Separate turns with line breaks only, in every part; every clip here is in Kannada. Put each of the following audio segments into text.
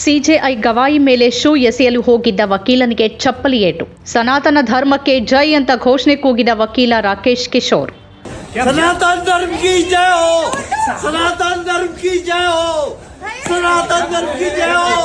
ಸಿಜೆಐ ಗವಾಯಿ ಮೇಲೆ ಶೂ ಎಸೆಯಲು ಹೋಗಿದ್ದ ವಕೀಲನಿಗೆ ಚಪ್ಪಲಿ ಏಟು. ಸನಾತನ ಧರ್ಮಕ್ಕೆ ಜೈ ಅಂತ ಘೋಷಣೆ ಕೂಗಿದ ವಕೀಲ ರಾಕೇಶ್ ಕಿಶೋರ್.
ಸನಾತನ ಧರ್ಮ ಕಿ ಜಯ ಹೋ! ಸನಾತನ ಧರ್ಮ ಕಿ ಜಯ ಹೋ! ಸನಾತನ ಧರ್ಮ ಕಿ ಜಯ ಹೋ!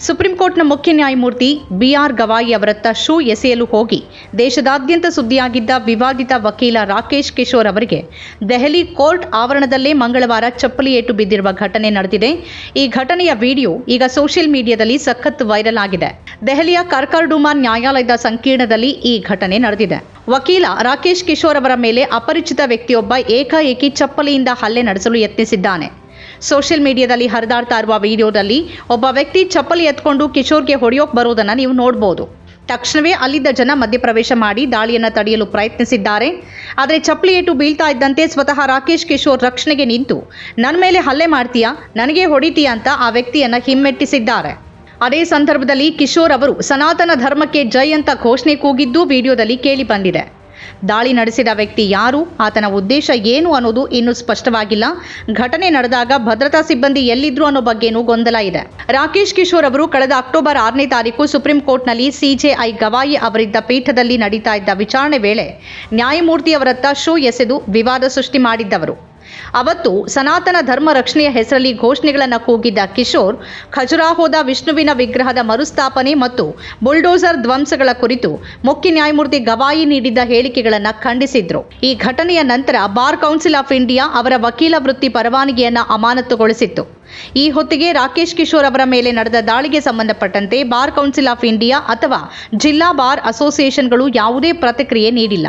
ಸುಪ್ರೀಂ ಕೋರ್ಟ್ನ ಮುಖ್ಯ ನ್ಯಾಯಮೂರ್ತಿ ಬಿಆರ್ ಗವಾಯಿ ಅವರತ್ತ ಶೂ ಎಸೆಯಲು ಹೋಗಿ ದೇಶದಾದ್ಯಂತ ಸುದ್ದಿಯಾಗಿದ್ದ ವಿವಾದಿತ ವಕೀಲ ರಾಕೇಶ್ ಕಿಶೋರ್ ಅವರಿಗೆ ದೆಹಲಿ ಕೋರ್ಟ್ ಆವರಣದಲ್ಲೇ ಮಂಗಳವಾರ ಚಪ್ಪಲಿ ಏಟು ಬಿದ್ದಿರುವ ಘಟನೆ ನಡೆದಿದೆ. ಈ ಘಟನೆಯ ವಿಡಿಯೋ ಈಗ ಸೋಷಿಯಲ್ ಮೀಡಿಯಾದಲ್ಲಿ ಸಖತ್ ವೈರಲ್ ಆಗಿದೆ. ದೆಹಲಿಯ ಕರ್ಕರ್ಡುಮಾ ನ್ಯಾಯಾಲಯದ ಸಂಕೀರ್ಣದಲ್ಲಿ ಈ ಘಟನೆ ನಡೆದಿದೆ. ವಕೀಲ ರಾಕೇಶ್ ಕಿಶೋರ್ ಅವರ ಮೇಲೆ ಅಪರಿಚಿತ ವ್ಯಕ್ತಿಯೊಬ್ಬ ಏಕಾಏಕಿ ಚಪ್ಪಲಿಯಿಂದ ಹಲ್ಲೆ ನಡೆಸಲು ಯತ್ನಿಸಿದ್ದಾನೆ. ಸೋಷಿಯಲ್ ಮೀಡಿಯಾದಲ್ಲಿ ಹರಿದಾಡ್ತಾ ಇರುವ ವಿಡಿಯೋದಲ್ಲಿ ಒಬ್ಬ ವ್ಯಕ್ತಿ ಚಪ್ಪಲಿ ಎತ್ಕೊಂಡು ಕಿಶೋರ್ಗೆ ಹೊಡೆಯೋಕೆ ಬರೋದನ್ನು ನೀವು ನೋಡ್ಬೋದು. ತಕ್ಷಣವೇ ಅಲ್ಲಿದ್ದ ಜನ ಮಧ್ಯಪ್ರವೇಶ ಮಾಡಿ ದಾಳಿಯನ್ನು ತಡೆಯಲು ಪ್ರಯತ್ನಿಸಿದ್ದಾರೆ. ಆದರೆ ಚಪ್ಪಲಿ ಏಟು ಬೀಳ್ತಾ ಇದ್ದಂತೆ ಸ್ವತಃ ರಾಕೇಶ್ ಕಿಶೋರ್ ರಕ್ಷಣೆಗೆ ನಿಂತು ನನ್ನ ಮೇಲೆ ಹಲ್ಲೆ ಮಾಡ್ತೀಯಾ? ನನಗೆ ಹೊಡಿತೀಯಾ? ಅಂತ ಆ ವ್ಯಕ್ತಿಯನ್ನ ಹಿಮ್ಮೆಟ್ಟಿಸಿದ್ದಾರೆ. ಅದೇ ಸಂದರ್ಭದಲ್ಲಿ ಕಿಶೋರ್ ಅವರು ಸನಾತನ ಧರ್ಮಕ್ಕೆ ಜೈ ಅಂತ ಘೋಷಣೆ ಕೂಗಿದ್ದು ವಿಡಿಯೋದಲ್ಲಿ ಕೇಳಿ ಬಂದಿದೆ. ದಾಳಿ ನಡೆಸಿದ ವ್ಯಕ್ತಿ ಯಾರು, ಆತನ ಉದ್ದೇಶ ಏನು ಅನ್ನೋದು ಇನ್ನೂ ಸ್ಪಷ್ಟವಾಗಿಲ್ಲ. ಘಟನೆ ನಡೆದಾಗ ಭದ್ರತಾ ಸಿಬ್ಬಂದಿ ಎಲ್ಲಿದ್ರು ಅನ್ನೋ ಬಗ್ಗೆನೂ ಗೊಂದಲ ಇದೆ. ರಾಕೇಶ್ ಕಿಶೋರ್ ಅವರು ಕಳೆದ ಅಕ್ಟೋಬರ್ ಆರನೇ ತಾರೀಕು ಸುಪ್ರೀಂ ಕೋರ್ಟ್ನಲ್ಲಿ ಸಿಜೆಐ ಗವಾಯಿ ಅವರಿದ್ದ ಪೀಠದಲ್ಲಿ ನಡೀತಾ ಇದ್ದ ವಿಚಾರಣೆ ವೇಳೆ ನ್ಯಾಯಮೂರ್ತಿಯವರತ್ತ ಶೂ ಎಸೆದು ವಿವಾದ ಸೃಷ್ಟಿ ಮಾಡಿದ್ದವರು. ಅವತ್ತು ಸನಾತನ ಧರ್ಮ ರಕ್ಷಣೆಯ ಹೆಸರಲ್ಲಿ ಘೋಷಣೆಗಳನ್ನು ಕೂಗಿದ್ದ ಕಿಶೋರ್, ಖಜುರಾಹೋದ ವಿಷ್ಣುವಿನ ವಿಗ್ರಹದ ಮರುಸ್ಥಾಪನೆ ಮತ್ತು ಬುಲ್ಡೋಸರ್ ಧ್ವಂಸಗಳ ಕುರಿತು ಮುಖ್ಯ ನ್ಯಾಯಮೂರ್ತಿ ಗವಾಯಿ ನೀಡಿದ್ದ ಹೇಳಿಕೆಗಳನ್ನು ಖಂಡಿಸಿದ್ರು. ಈ ಘಟನೆಯ ನಂತರ ಬಾರ್ ಕೌನ್ಸಿಲ್ ಆಫ್ ಇಂಡಿಯಾ ಅವರ ವಕೀಲ ವೃತ್ತಿ ಪರವಾನಗಿಯನ್ನು ಅಮಾನತುಗೊಳಿಸಿತ್ತು. ಈ ಹೊತ್ತಿಗೆ ರಾಕೇಶ್ ಕಿಶೋರ್ ಅವರ ಮೇಲೆ ನಡೆದ ದಾಳಿಗೆ ಸಂಬಂಧಪಟ್ಟಂತೆ ಬಾರ್ ಕೌನ್ಸಿಲ್ ಆಫ್ ಇಂಡಿಯಾ ಅಥವಾ ಜಿಲ್ಲಾ ಬಾರ್ ಅಸೋಸಿಯೇಷನ್ಗಳು ಯಾವುದೇ ಪ್ರತಿಕ್ರಿಯೆ ನೀಡಿಲ್ಲ.